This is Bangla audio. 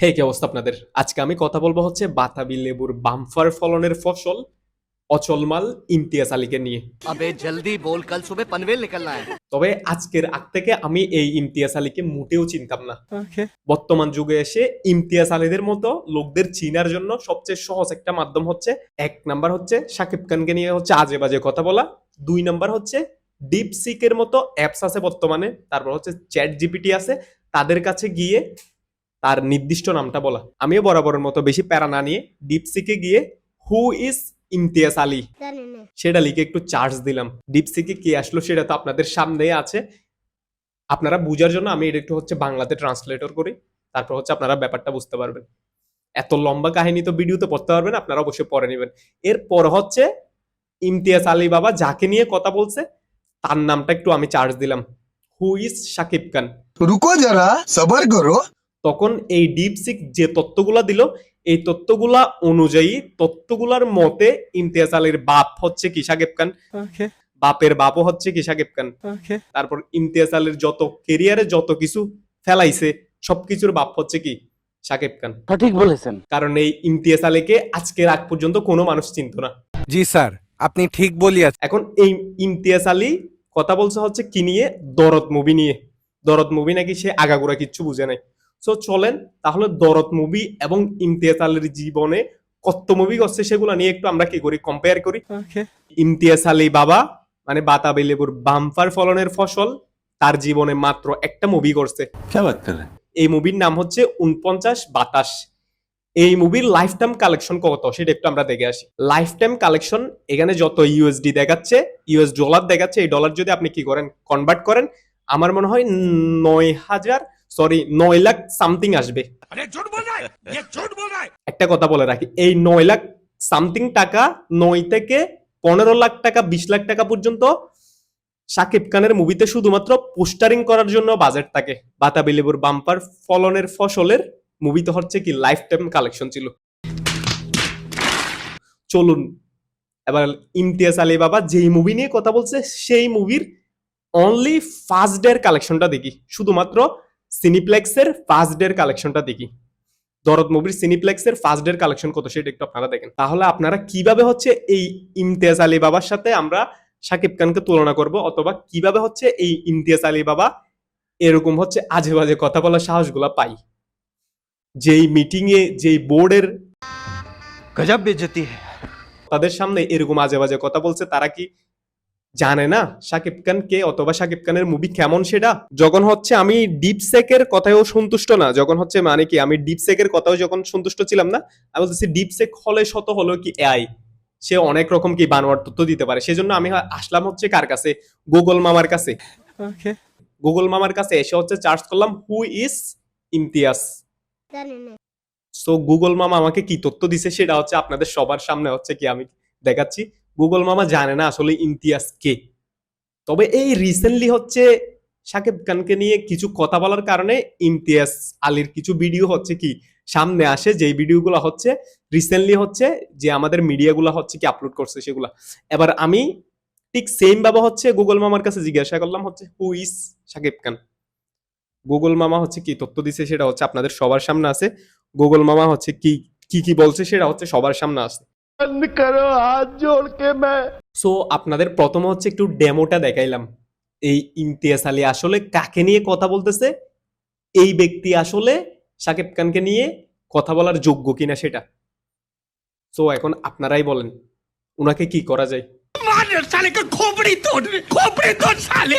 হে কি অবস্থা আপনাদের? আজকে আমি কথা বলব হচ্ছে বাতাবি লেবুর বামফার ফলনের ফসল অচলমাল ইমতিয়াজ আলীকে নিয়ে। আবে জলদি বল কাল সুবে পনভেল নিকলনা তবে আজকের আগ থেকে আমি এই ইমতিয়াজ আলীকে মোটেও চিনতাম না। বর্তমান যুগে এসে ইমতিয়াজ আলীদের মতো লোকদের চিনার জন্য সবচেয়ে সহজ একটা মাধ্যম হচ্ছে এক নাম্বার হচ্ছে সাকিব খানকে নিয়ে হচ্ছে আজে বাজে কথা বলা দুই নাম্বার হচ্ছে ডিপসিকের মতো অ্যাপস আছে বর্তমানে তারপর হচ্ছে চ্যাট জিপিটি আছে তাদের কাছে গিয়ে তার নির্দিষ্ট নামটা বলা। আমিও বরাবরের মতো বেশি প্যারা না নিয়ে ডিপসিকে গিয়ে হু ইজ ইমতিয়াজ আলী? সেটা লিখে একটু চার্জ দিলাম। ডিপসিকে কে আসলো সেটা তো আপনাদের সামনেই আছে। আপনারা বুঝার জন্য আমি এটা একটু হচ্ছে বাংলাতে ট্রান্সলেটর করি। তারপর হচ্ছে আপনারা ব্যাপারটা বুঝতে পারবেন। এত লম্বা কাহিনী তো ভিডিওতে পড়তে পারবেন আপনারা অবশ্যই পরে নেবেন। এরপর হচ্ছে ইমতিয়াজ আলী বাবা যাকে নিয়ে কথা বলছে তার নামটা একটু আমি চার্জ দিলাম। Who is Sakib Khan? রুকো যারা সবার করো। তখন এই ডিপসিক যে তত্ত্বগুলা দিল এই তত্ত্বগুলা অনুযায়ী তত্ত্বগুলার মতে ইমতিয়াজ আলীর বাপ হচ্ছে কি? সাকিব খান। বাপের বাপও হচ্ছে কি? সাকিব খান। তারপর ইমতিয়াজ আলীর যত কেরিয়ারে যত কিছু ফেলাইছে সবকিছুর বাপ হচ্ছে কি? সাকিব খান। সঠিক বলেছেন। কারণ এই ইমতিয়াজ আলীকে আজকের আগ পর্যন্ত কোনো মানুষ চিনত না। জি স্যার আপনি ঠিক বলিয়াছেন। এখন এই ইমতিয়াজ আলী কথা বলছে হচ্ছে কি নিয়ে? দরদ মুভি নিয়ে। দরদ মুভি নাকি সে আগাগোড়া কিচ্ছু বুঝে নাই। সো চলেন তাহলে দরদ মুভি এবং ইমতিয়াজ আলীর জীবনে কত মুভি করছে সেগুলো নিয়ে একটু আমরা কি করি কম্পেয়ার করি। ইমতিয়াজ আলী বাবা মানে বাতাবি লেবুর বাম্পার ফলনের ফসল তার জীবনে মাত্র একটা মুভি করছে। এই মুভির নাম হচ্ছে উনপঞ্চাশ বাতাস। এই মুভির লাইফ টাইম কালেকশন কত সেটা একটু আমরা দেখে আসি। লাইফ টাইম কালেকশন এখানে যত ইউএসডি দেখাচ্ছে ইউএস ডলার দেখাচ্ছে এই ডলার যদি আপনি কি করেন কনভার্ট করেন আমার মনে হয় নয় হাজার সরি নয় লাখ সামথিং আসবে। একটা কথা বলে রাখি এই নয় লাখ সামথিং টাকা নয় থেকে পনেরো লাখ টাকা বিশ লাখ টাকা পর্যন্ত শাকিব খানের মুভিতে শুধুমাত্র পোস্টারিং করার জন্য বাজেট থাকে। বাতাবি লেবুর বাম্পার ফলনের ফসলের মুভিতে হচ্ছে কি লাইফ টাইম কালেকশন ছিল। চলুন এবার ইমতিয়াজ আলী বাবা যেই মুভি নিয়ে কথা বলছে সেই মুভির অনলি ফার্স্ট ডে এর কালেকশনটা দেখি। শুধুমাত্র সিনিপ্লেক্সের ফার্স্ট ডের কালেকশনটা দেখি। দরদ মুভির সিনিপ্লেক্সের ফার্স্ট ডের কালেকশন কত সেটা একটু আপনারা দেখেন। তাহলে আপনারা কীভাবে হচ্ছে এই ইমতিয়াজ আলী বাবার সাথে আমরা সাকিব খানকে তুলনা করব অথবা কীভাবে হচ্ছে এই ইমতিয়াজ আলী বাবা এরকম হচ্ছে আজে বাজে কথা বলার সাহসগুলা পাই। যেই মিটিংয়ে যেই বোর্ডের গজব বেজতি তাদের সামনে এরকম আজে বাজে কথা বলছে তারা কি জানে না শাকিব খান কে অথবা শাকিব খানের মুভি কেমন সেটা? যখন হচ্ছে আমি ডিপ সেকের কথাও সন্তুষ্ট না যখন হচ্ছে মানে কি আমি ডিপ সেকের কথাও যখন সন্তুষ্ট ছিলাম না আমি বলতেছি ডিপ সেক হলে শত হলো কি এআই সে অনেক রকম কি বানোয়ার তথ্য দিতে পারে। সেজন্য আমি আসলাম হচ্ছে কার কাছে? গুগল মামার কাছে। গুগল মামার কাছে এসে হচ্ছে চার্জ করলাম who is Imtiaz so Google মামা আমাকে কি তথ্য দিছে সেটা হচ্ছে আপনাদের সবার সামনে হচ্ছে কি আমি দেখাচ্ছি। গুগল মামা জানে না আসলে ইমতিয়াজ কে। তবে এই রিসেন্টলি হচ্ছে সাকিব খানকে নিয়ে কিছু কথা বলার কারণে ইমতিয়াজ আলীর কিছু ভিডিও হচ্ছে কি, সামনে আসে, যেই ভিডিওগুলো হচ্ছে রিসেন্টলি হচ্ছে, যে আমাদের মিডিয়াগুলো হচ্ছে কি আপলোড করছে সেগুলা। এবার আমি ঠিক সেম ভাবে হচ্ছে গুগল মামার কাছে জিজ্ঞাসা করলাম হচ্ছে who is Sakib Khan? Google মামা হচ্ছে কি তথ্য দিছে সেটা হচ্ছে আপনাদের সবার সামনে আছে। গুগল মামা হচ্ছে কি কি কি বলছে সেটা হচ্ছে সবার সামনে করো হাত সো আপনাদের প্রথম হচ্ছে একটু ডেমোটা দেখাইলাম। এই ইমতিয়াজ আলী আসলে কাকে নিয়ে কথা বলতেছে? এই ব্যক্তি আসলে সাকিব খানকে নিয়ে কথা বলার যোগ্য কিনা সেটা? সো এখন আপনারাই বলেন ওনাকে কি করা যায়? সালে খোপড়ি তোর খোপড়ি তোর সালে